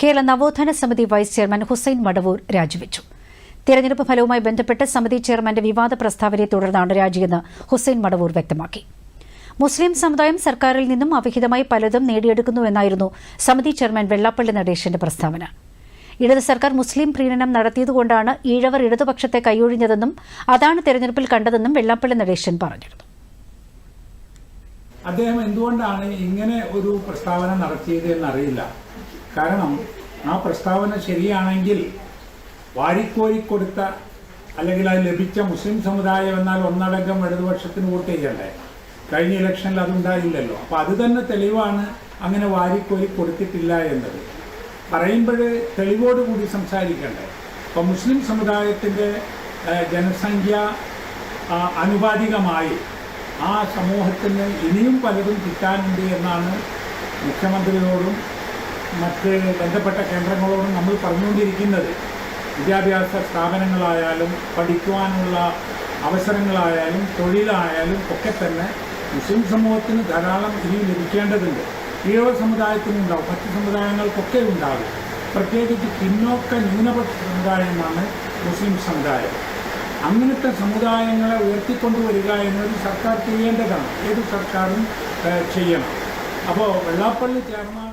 കേരള നവോത്ഥാന സമിതി vice chairman Hussain Madavoor രാജിവെച്ചു. തെരഞ്ഞെടുപ്പ് ഫലവുമായി ബന്ധപ്പെട്ട് സമിതി ചെയർമാന്റെ വിവാദ പ്രസ്താവനയെ തുടർന്നാണ് രാജിയെന്ന് ഹുസൈൻ മടവൂർ വ്യക്തമാക്കി. മുസ്ലിം സമുദായം സർക്കാരിൽ നിന്നും അവിഹിതമായി പലതും നേടിയെടുക്കുന്നുവെന്നായിരുന്നു സമിതി ചെയർമാൻ വെള്ളാപ്പള്ളി നടേശന്റെ പ്രസ്താവന. ഇടത് സർക്കാർ മുസ്ലിം പ്രീണനം നടത്തിയതുകൊണ്ടാണ് ഈഴവർ ഇടതുപക്ഷത്തെ കൈയൊഴിഞ്ഞതെന്നും അതാണ് തെരഞ്ഞെടുപ്പിൽ കണ്ടതെന്നും വെള്ളാപ്പള്ളി നടേശൻ പറഞ്ഞിരുന്നു. അദ്ദേഹം എന്തുകൊണ്ടാണ് ഇങ്ങനെ ഒരു പ്രസ്താവന നടത്തിയത് എന്നറിയില്ല. കാരണം ആ പ്രസ്താവന ശരിയാണെങ്കിൽ വാരിക്കോരി കൊടുത്ത അല്ലെങ്കിൽ അത് ലഭിച്ച മുസ്ലിം സമുദായം എന്നാൽ ഒന്നടങ്കം ഇടതുപക്ഷത്തിന് വോട്ട് ചെയ്യണ്ടേ? കഴിഞ്ഞ ഇലക്ഷനിൽ അതുണ്ടായില്ലല്ലോ. അപ്പോൾ അത് തന്നെ തെളിവാണ് അങ്ങനെ വാരിക്കോരി കൊടുത്തിട്ടില്ല എന്നത്. പറയുമ്പോൾ തെളിവോടുകൂടി സംസാരിക്കണ്ടേ? അപ്പോൾ മുസ്ലിം സമുദായത്തിന്റെ ജനസംഖ്യ അനുപാതികമായി ആ സമൂഹത്തിന് ഇനിയും പലതും കിട്ടാനുണ്ട് എന്നാണ് മുഖ്യമന്ത്രിയോടും മറ്റ് ബന്ധപ്പെട്ട കേന്ദ്രങ്ങളോടും നമ്മൾ പറഞ്ഞുകൊണ്ടിരിക്കുന്നത് വിദ്യാഭ്യാസ സ്ഥാപനങ്ങളായാലും പഠിക്കുവാനുള്ള അവസരങ്ങളായാലും തൊഴിലായാലും ഒക്കെ തന്നെ മുസ്ലിം സമൂഹത്തിന് ധാരാളം ഇനി ലഭിക്കേണ്ടതുണ്ട്. ഈഴവ സമുദായത്തിനുണ്ടാവും മറ്റ് സമുദായങ്ങൾക്കൊക്കെ ഉണ്ടാകും. പ്രത്യേകിച്ച് പിന്നോക്ക ന്യൂനപക്ഷ സമുദായമാണ് മുസ്ലിം സമുദായം. അങ്ങനത്തെ സമുദായങ്ങളെ ഉയർത്തിക്കൊണ്ടുവരിക എന്നത് സർക്കാർ ചെയ്യേണ്ടതാണ്. ഏത് സർക്കാരും ചെയ്യണം. അപ്പോൾ വെള്ളാപ്പള്ളി ചെയർമാൻ